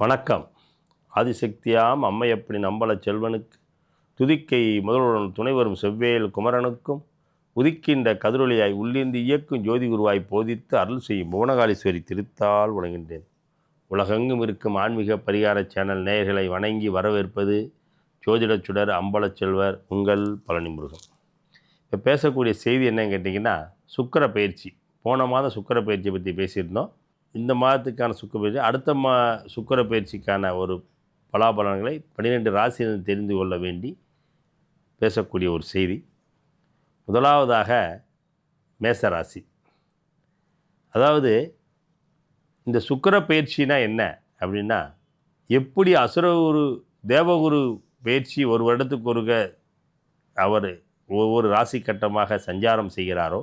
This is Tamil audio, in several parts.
வணக்கம். ஆதிசக்தியாம் அம்மையப்படி நம்பல செல்வனுக்கு. துதிக்கை முதல்வருடன் துணை வரும் செவ்வேல் குமரனுக்கும் உதிக்கின்ற கதிரொலியாய் உள்ளிருந்து இயக்கும் ஜோதி குருவாய் போதித்து அருள் செய்யும் புவனகாலீஸ்வரி திருத்தால் வணங்குகின்றேன். உலகெங்கும் இருக்கும் ஆன்மீக பரிகார சேனல் நேயர்களை வணங்கி வரவேற்பது ஜோதிடச் சுடர் அம்பலச்செல்வர் உங்கள் பழனிமுருகன். இப்போ பேசக்கூடிய செய்தி என்னன்னு கேட்டிங்கன்னா சுக்கிர பயிற்சி போன மாதம் சுக்கிர பயிற்சியை பற்றி பேசியிருந்தோம். இந்த மாதத்துக்கான சுக்கர பயிற்சி அடுத்த மா சுக்கிர பயிற்சிக்கான ஒரு பலாபலன்களை பன்னிரெண்டு ராசியினர் தெரிந்து கொள்ள வேண்டி பேசக்கூடிய ஒரு செய்தி. முதலாவதாக மேச ராசி. அதாவது இந்த சுக்கிர பயிற்சினா என்ன அப்படின்னா எப்படி அசுரகுரு தேவகுரு பயிற்சி ஒரு வருடத்துக்கு ஒருக அவர் ஒவ்வொரு ராசி கட்டமாக சஞ்சாரம் செய்கிறாரோ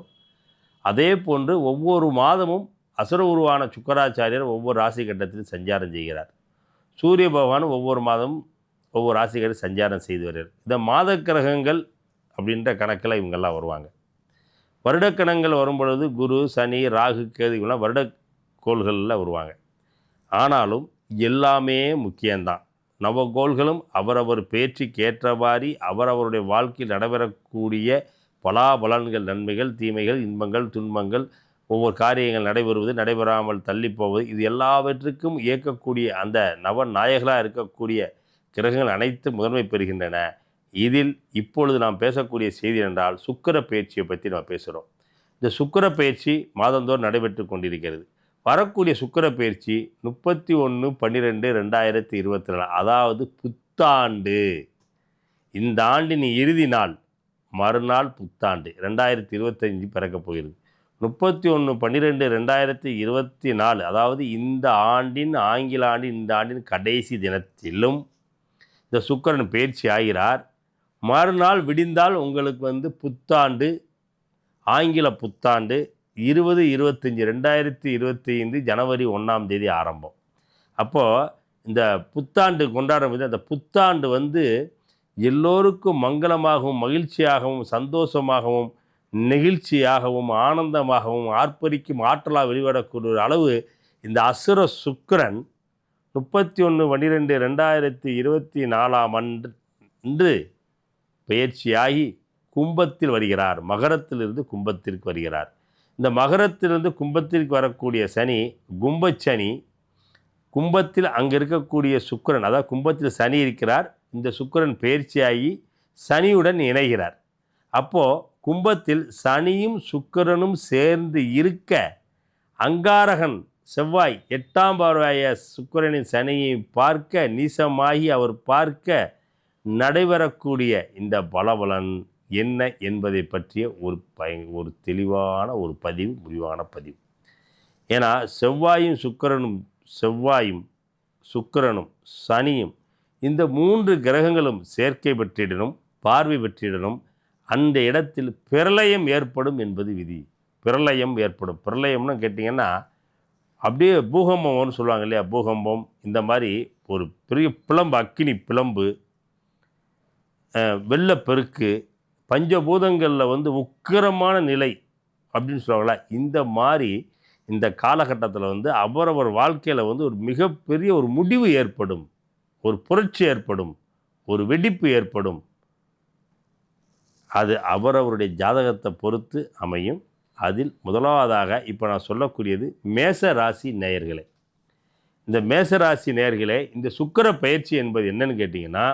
அதே போன்று ஒவ்வொரு மாதமும் அசுர உருவான சுக்கராச்சாரியர் ஒவ்வொரு ராசி கட்டத்திலும் சஞ்சாரம் செய்கிறார். சூரிய பகவான் ஒவ்வொரு மாதமும் ஒவ்வொரு ராசிகரை சஞ்சாரம் செய்து வருகிறார். இந்த மாத கிரகங்கள் அப்படின்ற கணக்கில் இவங்கெல்லாம் வருவாங்க. வருடக்கணங்கள் வரும்பொழுது குரு சனி ராகு கேது இவங்கெல்லாம் வருட கோள்களில் வருவாங்க. ஆனாலும் எல்லாமே முக்கியம்தான். நவகோள்களும் அவரவர் பேச்சுக்கு ஏற்றவாறு அவரவருடைய வாழ்க்கையில் நடைபெறக்கூடிய பலாபலன்கள் நன்மைகள் தீமைகள் இன்பங்கள் துன்பங்கள் ஒவ்வொரு காரியங்கள் நடைபெறுவது நடைபெறாமல் தள்ளி போவது இது எல்லாவற்றுக்கும் இயக்கக்கூடிய அந்த நவநாயகளாக இருக்கக்கூடிய கிரகங்கள் அனைத்து முதன்மை பெறுகின்றன. இதில் இப்பொழுது நாம் பேசக்கூடிய செய்தி என்றால் சுக்கிர பயிற்சியை பற்றி நாம் பேசுகிறோம் இந்த சுக்கிர பயிற்சி மாதந்தோறும் நடைபெற்று கொண்டிருக்கிறது. வரக்கூடிய சுக்கிர பயிற்சி முப்பத்தி ஒன்று பன்னிரெண்டு ரெண்டாயிரத்தி இருபத்தி நாலு அதாவது புத்தாண்டு. இந்த ஆண்டின் இறுதி நாள் மறுநாள் புத்தாண்டு ரெண்டாயிரத்தி இருபத்தஞ்சி பிறக்கப் போகிறது. முப்பத்தி ஒன்று பன்னிரெண்டு ரெண்டாயிரத்தி இருபத்தி நாலு அதாவது இந்த ஆண்டின் ஆங்கில ஆண்டின் இந்த ஆண்டின் கடைசி தினத்திலும் இந்த சுக்கரன் பயிற்சி ஆகிறார். மறுநாள் விடிந்தால் உங்களுக்கு வந்து புத்தாண்டு ஆங்கில புத்தாண்டு இருபது இருபத்தஞ்சி ரெண்டாயிரத்தி இருபத்தி ஐந்து ஜனவரி ஒன்றாம் தேதி ஆரம்பம். அப்போது இந்த புத்தாண்டு கொண்டாடும் போது அந்த புத்தாண்டு வந்து எல்லோருக்கும் மங்களமாகவும் மகிழ்ச்சியாகவும் சந்தோஷமாகவும் நெகிழ்ச்சியாகவும் ஆனந்தமாகவும் ஆர்ப்பரிக்கும் ஆற்றலாக வெளிவரக்கூடிய ஒரு அளவு இந்த அசுர சுக்கரன் முப்பத்தி ஒன்று பன்னிரெண்டு ரெண்டாயிரத்தி இருபத்தி நாலாம் அன்று பயிற்சியாகி கும்பத்தில் வருகிறார். மகரத்திலிருந்து கும்பத்திற்கு வருகிறார். இந்த மகரத்திலிருந்து கும்பத்திற்கு வரக்கூடிய சனி கும்பச்சனி கும்பத்தில் அங்கே இருக்கக்கூடிய சுக்கிரன் அதாவது கும்பத்தில் சனி இருக்கிறார். இந்த சுக்கரன் பயிற்சியாகி சனியுடன் இணைகிறார். அப்போது கும்பத்தில் சனியும் சுக்கிரனும் சேர்ந்து இருக்க அங்காரகன் செவ்வாய் எட்டாம் பார்வைய சுக்கிரனின் சனியை பார்க்க நீசமாகி அவர் பார்க்க நடைபெறக்கூடிய இந்த பலபலன் என்ன என்பதை பற்றிய ஒரு பய ஒரு தெளிவான ஒரு பதிவு முடிவான பதிவு. ஏன்னா செவ்வாயும் சுக்கரனும் செவ்வாயும் சுக்கிரனும் சனியும் இந்த மூன்று கிரகங்களும் சேர்க்கை பெற்றிடனும் பார்வை பெற்றிடனும் அந்த இடத்தில் பிரளயம் ஏற்படும் என்பது விதி. பிரளயம் ஏற்படும். பிரளயம்னு கேட்டிங்கன்னா அப்படியே பூகம்பம்னு சொல்லுவாங்க இல்லையா? பூகம்பம் இந்த மாதிரி ஒரு பெரிய பிளம்பு அக்கினி பிளம்பு வெள்ளப்பெருக்கு பஞ்சபூதங்களில் வந்து உக்கிரமான நிலை அப்படின்னு சொல்லுவாங்களா? இந்த மாதிரி இந்த காலகட்டத்தில் வந்து அவரவர் வாழ்க்கையில் வந்து ஒரு மிகப்பெரிய ஒரு முடிவு ஏற்படும். ஒரு புரட்சி ஏற்படும். ஒரு வெடிப்பு ஏற்படும். அது அவரவருடைய ஜாதகத்தை பொறுத்து அமையும். அதில் முதலாவதாக இப்போ நான் சொல்லக்கூடியது மேச ராசி நேயர்களே. இந்த மேச ராசி நேயர்களே இந்த சுக்கிர பயிற்சி என்பது என்னன்னு கேட்டிங்கன்னா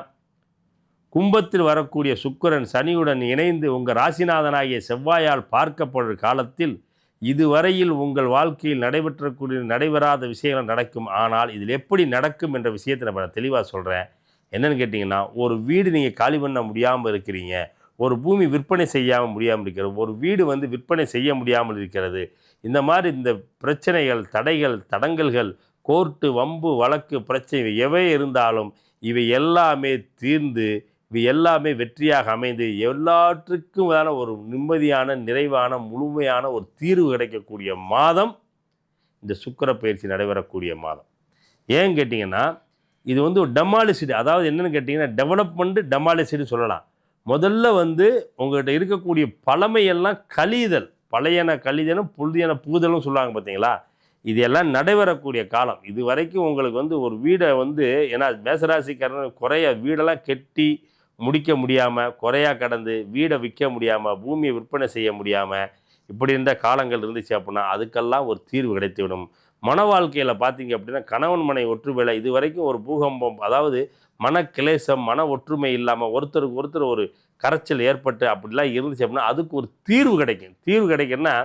கும்பத்தில் வரக்கூடிய சுக்கிரன் சனியுடன் இணைந்து உங்கள் ராசிநாதனாகிய செவ்வாயால் பார்க்கப்படும் காலத்தில் இதுவரையில் உங்கள் வாழ்க்கையில் நடைபெற்றக்கூடிய நடைபெறாத விஷயங்கள் நடக்கும். ஆனால் இதில் எப்படி நடக்கும் என்ற விஷயத்தை நம்ம நான் தெளிவாக சொல்கிறேன் என்னென்னு கேட்டிங்கன்னா ஒரு வீடு நீங்கள் காலி பண்ண முடியாமல் இருக்கிறீங்க. ஒரு பூமி விற்பனை செய்யாமல் முடியாமல் இருக்கிறது ஒரு வீடு வந்து விற்பனை செய்ய முடியாமல் இருக்கிறது இந்த மாதிரி இந்த பிரச்சனைகள் தடைகள் தடங்கல்கள் கோர்ட்டு வம்பு வழக்கு பிரச்சனை எவை இருந்தாலும் இவை எல்லாமே தீர்ந்து இவை எல்லாமே வெற்றியாக அமைந்து எல்லாற்றுக்கும் ஒரு நிம்மதியான நிறைவான முழுமையான ஒரு தீர்வு கிடைக்கக்கூடிய மாதம் இந்த சுக்கிர பயிற்சி நடைபெறக்கூடிய மாதம். ஏன் கேட்டிங்கன்னா இது வந்து ஒரு டெமாலிசிடு அதாவது என்னென்னு கேட்டிங்கன்னா டெவலப்மெண்ட்டு டெமாலிசிடு சொல்லலாம். முதல்ல வந்து உங்கள்கிட்ட இருக்கக்கூடிய பழமையெல்லாம் கழிதல். பழையன கழிதலும் புழுதியான புகுதலும் சொல்லுவாங்க பார்த்தீங்களா இது எல்லாம் நடைபெறக்கூடிய காலம். இது வரைக்கும் உங்களுக்கு வந்து ஒரு வீடை வந்து ஏன்னா மேசராசிக்காரன் குறைய வீடெல்லாம் கெட்டி முடிக்க முடியாமல் குறையா கடந்து வீடை விற்க முடியாமல் பூமியை விற்பனை செய்ய முடியாமல் இப்படி இருந்த காலங்கள் இருந்துச்சு அப்படின்னா அதுக்கெல்லாம் ஒரு தீர்வு கிடைத்துவிடும். மன வாழ்க்கையில் பார்த்தீங்க அப்படின்னா கணவன் மனை ஒற்றுவேளை இது வரைக்கும் ஒரு பூகம்பம் அதாவது மன கிளேசம் மன ஒற்றுமை இல்லாமல் ஒருத்தருக்கு ஒருத்தர் ஒரு கரைச்சல் ஏற்பட்டு அப்படிலாம் இருந்துச்சு அப்படின்னா அதுக்கு ஒரு தீர்வு கிடைக்கும். தீர்வு கிடைக்குன்னா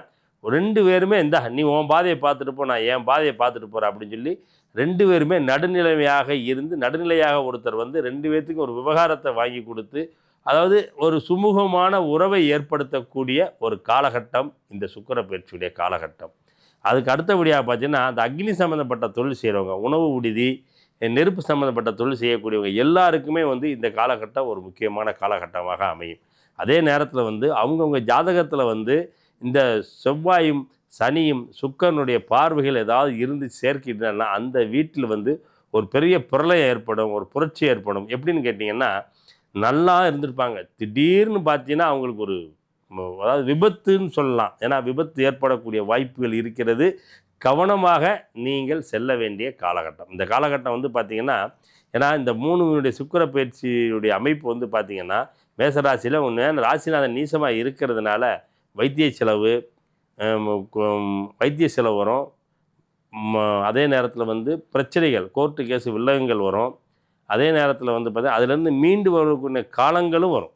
ரெண்டு பேருமே இந்த நீ உன் பாதையை பார்த்துட்டு போ நான் என் பாதையை பார்த்துட்டு போகிறேன் அப்படின்னு சொல்லி ரெண்டு பேருமே நடுநிலைமையாக இருந்து நடுநிலையாக ஒருத்தர் வந்து ரெண்டு பேர்த்துக்கும் ஒரு விவகாரத்தை வாங்கி கொடுத்து அதாவது ஒரு சுமூகமான உறவை ஏற்படுத்தக்கூடிய ஒரு காலகட்டம் இந்த சுக்கர பயிற்சியுடைய காலகட்டம். அதுக்கு அடுத்தபடியாக பார்த்தீங்கன்னா அந்த அக்னி சம்மந்தப்பட்ட தொழில் செய்கிறவங்க உணவு விடுதி நெருப்பு சம்மந்தப்பட்ட தொழில் செய்யக்கூடியவங்க எல்லாருக்குமே வந்து இந்த காலகட்டம் ஒரு முக்கியமான காலகட்டமாக அமையும். அதே நேரத்தில் வந்து அவங்கவுங்க ஜாதகத்தில் வந்து இந்த செவ்வாயும் சனியும் சுக்கரனுடைய பார்வைகள் ஏதாவது இருந்து சேர்க்கிட்டனா அந்த வீட்டில் வந்து ஒரு பெரிய பிரளயம் ஏற்படும் ஒரு புரட்சி ஏற்படும். எப்படின்னு கேட்டிங்கன்னா நல்லா இருந்திருப்பாங்க. திடீர்னு பார்த்தீங்கன்னா அவங்களுக்கு ஒரு அதாவது விபத்துன்னு சொல்லலாம். ஏன்னா விபத்து ஏற்படக்கூடிய வாய்ப்புகள் இருக்கிறது. கவனமாக நீங்கள் செல்ல வேண்டிய காலகட்டம். இந்த காலகட்டம் வந்து பார்த்திங்கன்னா ஏன்னா இந்த மூணுடைய சுக்கிர பயிற்சியுடைய அமைப்பு வந்து பார்த்திங்கன்னா மேசராசியில் ஒன்று ராசிநாதன் நீசமாக இருக்கிறதுனால வைத்திய செலவு வைத்திய செலவு வரும். அதே நேரத்தில் வந்து பிரச்சனைகள் கோர்ட்டு கேஸு வில்லகங்கள் வரும். அதே நேரத்தில் வந்து பார்த்தீங்கன்னா அதுலேருந்து மீண்டு வரக்கூடிய காலங்களும் வரும்.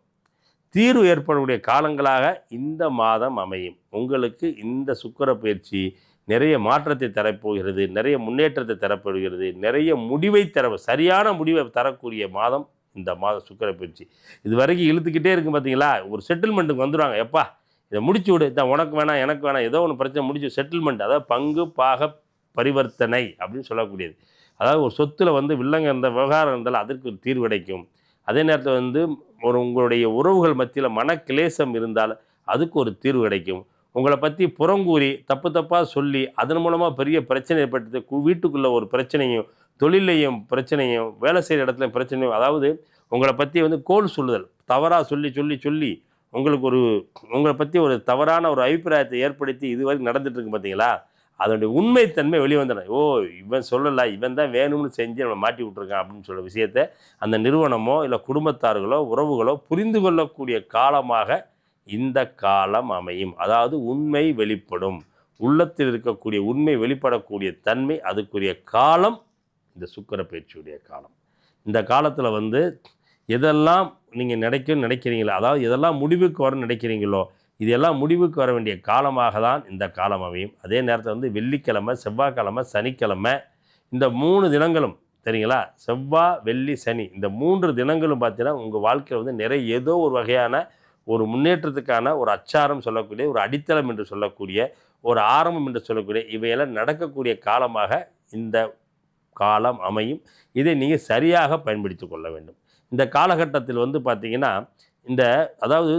தீர்வு ஏற்படக்கூடிய காலங்களாக இந்த மாதம் அமையும். உங்களுக்கு இந்த சுக்கிர பயிற்சி நிறைய மாற்றத்தை தரப்போகிறது நிறைய முன்னேற்றத்தை தரப்படுகிறது நிறைய முடிவை தர சரியான முடிவை தரக்கூடிய மாதம் இந்த மாதம் சுக்கிர பயிற்சி. இது வரைக்கும் இழுத்துக்கிட்டே இருக்கும் பார்த்தீங்களா? ஒரு செட்டில்மெண்ட்டுக்கு வந்துடுவாங்க எப்பா இதை முடிச்சு விடு. இதான் உனக்கு வேணாம் எனக்கு வேணாம். ஏதோ ஒன்று பிரச்சனை முடிச்சு செட்டில்மெண்ட் அதாவது பங்கு பாக பரிவர்த்தனை அப்படின்னு சொல்லக்கூடியது. அதாவது ஒரு சொத்தில் வந்து வில்லங்க இருந்த விவகாரம் இருந்தால் அதற்கு தீர்வடைக்கும். தீர்வு கிடைக்கும் அதே நேரத்தில் வந்து ஒரு உங்களுடைய உறவுகள் மத்தியில் மனக்கிளேசம் இருந்தால் அதுக்கு ஒரு தீர்வு கிடைக்கும். உங்களை பற்றி புறங்கூறி தப்பு தப்பாக சொல்லி அதன் மூலமாக பெரிய பிரச்சனை ஏற்பட்டது. வீட்டுக்குள்ளே ஒரு பிரச்சனையும் தொழிலையும் பிரச்சனையும் வேலை செய்கிற இடத்துல பிரச்சனையும் அதாவது உங்களை பற்றி வந்து கோல் சொல்லுதல். தவறாக சொல்லி சொல்லி சொல்லி உங்களுக்கு ஒரு உங்களை பற்றி ஒரு தவறான ஒரு அபிப்பிராயத்தை ஏற்படுத்தி இதுவரைக்கும் நடந்துட்டு இருக்கு பார்த்தீங்களா அதனுடைய உண்மைத்தன்மை வெளியே வந்துடும். ஓ இவன் சொல்லலை இவன் தான் வேணும்னு செஞ்சு நம்ம மாட்டி விட்ருக்கான் அப்படின்னு சொல்ல விஷயத்தை அந்த நிறுவனமோ இல்லை குடும்பத்தார்களோ உறவுகளோ புரிந்து கொள்ளக்கூடிய காலமாக இந்த காலம் அமையும். அதாவது உண்மை வெளிப்படும். உள்ளத்தில் இருக்கக்கூடிய உண்மை வெளிப்படக்கூடிய தன்மை அதுக்குரிய காலம் இந்த சுக்கர பயிற்சியுடைய காலம். இந்த காலத்தில் வந்து எதெல்லாம் நீங்கள் நினைக்கணும்னு நினைக்கிறீங்களோ அதாவது எதெல்லாம் முடிவுக்கு வரணும்னு நினைக்கிறீங்களோ இதெல்லாம் முடிவுக்கு வர வேண்டிய காலமாக தான் இந்த காலம் அமையும். அதே நேரத்தில் வந்து வெள்ளிக்கிழமை செவ்வாய்க்கிழமை சனிக்கிழமை இந்த மூணு தினங்களும் சரிங்களா செவ்வாய் வெள்ளி சனி இந்த மூன்று தினங்களும் பார்த்தீங்கன்னா உங்கள் வாழ்க்கையில் வந்து நிறைய ஏதோ ஒரு வகையான ஒரு முன்னேற்றத்துக்கான ஒரு அச்சாரம் சொல்லக்கூடிய ஒரு அடித்தளம் என்று சொல்லக்கூடிய ஒரு ஆரம்பம் என்று சொல்லக்கூடிய இவையெல்லாம் நடக்கக்கூடிய காலமாக இந்த காலம் அமையும். இதை நீங்கள் சரியாக பயன்படுத்தி கொள்ள வேண்டும். இந்த காலகட்டத்தில் வந்து பார்த்தீங்கன்னா இந்த அதாவது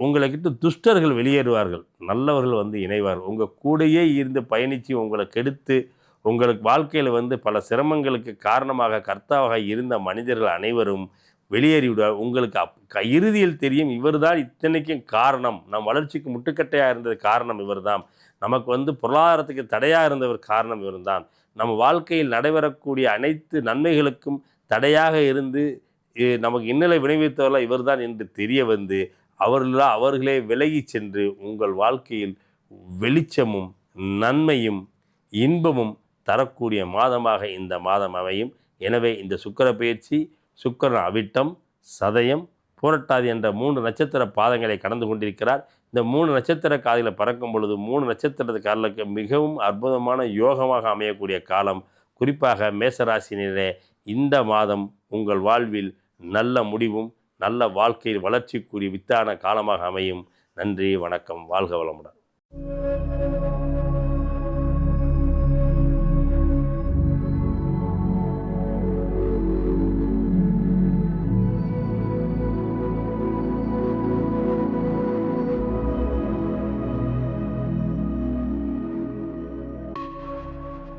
உங்களைக்கிட்ட துஷ்டர்கள் வெளியேறுவார்கள். நல்லவர்கள் வந்து இணைவார்கள். உங்கள் கூடயே இருந்து பயணித்து உங்களை கெடுத்து உங்களுக்கு வாழ்க்கையில் வந்து பல சிரமங்களுக்கு காரணமாக கர்த்தாவாக இருந்த மனிதர்கள் அனைவரும் வெளியேறி விடுவார் உங்களுக்கு அப் க- இறுதியில் தெரியும் இவர்தான் இத்தனைக்கும் காரணம். நம் வளர்ச்சிக்கு முட்டுக்கட்டையாக இருந்தது காரணம் இவர்தான் நமக்கு வந்து பொருளாதாரத்துக்கு தடையாக இருந்தவர் காரணம் இவர்தான். நம்ம வாழ்க்கையில் நடைபெறக்கூடிய அனைத்து நன்மைகளுக்கும் தடையாக இருந்து நமக்கு இன்னலை விளைவித்தவர்கள் இவர்தான் என்று தெரிய வந்து அவர்களா அவர்களே விலகி சென்று உங்கள் வாழ்க்கையில் வெளிச்சமும் நன்மையும் இன்பமும் தரக்கூடிய மாதமாக இந்த மாதம் அமையும். எனவே இந்த சுக்கர பயிற்சி சுக்கரன் அவிட்டம் சதயம் பூரட்டாதி என்ற மூன்று நட்சத்திர பாதங்களை கடந்து கொண்டிருக்கிறார். இந்த மூணு நட்சத்திர காதில் பறக்கும் பொழுது மூணு நட்சத்திரக்காரர்களுக்கு மிகவும் அற்புதமான யோகமாக அமையக்கூடிய காலம். குறிப்பாக மேசராசினரே இந்த மாதம் உங்கள் வாழ்வில் நல்ல முடிவும் நல்ல வாழ்க்கையில் வளர்ச்சிக்குரிய வித்தான காலமாக அமையும். நன்றி வணக்கம் வாழ்க வளமுடன்.